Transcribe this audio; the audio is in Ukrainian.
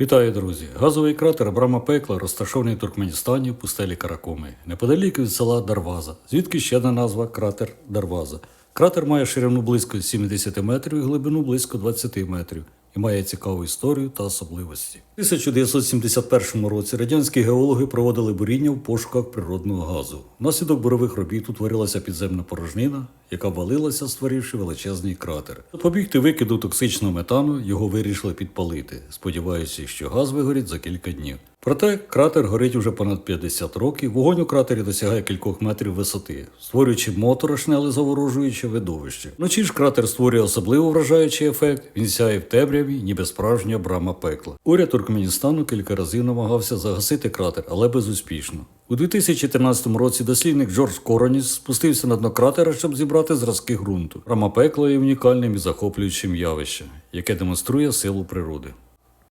Вітаю, друзі! Газовий кратер Брама Пекла розташований в Туркменістані в пустелі Каракоми, неподалік від села Дарваза, звідки ще одна назва кратер Дарваза. Кратер має ширину близько 70 метрів і глибину близько 20 метрів і має цікаву історію та особливості. У 1971 році радянські геологи проводили буріння в пошуках природного газу. Внаслідок бурових робіт утворилася підземна порожнина, яка валилася, створивши величезний кратер. Запобігти викиду токсичного метану його вирішили підпалити, сподіваючись, що газ вигорить за кілька днів. Проте кратер горить уже понад 50 років. Вогонь у кратері досягає кількох метрів висоти, створюючи моторошне, але заворожуюче видовище. Вночі ж кратер створює особливо вражаючий ефект. Він сяє в темряві, ніби справжня брама пекла. Уряд Туркменістану кілька разів намагався загасити кратер, але безуспішно. У 2013 році дослідник Джордж Короніс спустився на дно кратера, щоб зібрати зразки ґрунту. Рама пекла є унікальним і захоплюючим явищем, яке демонструє силу природи.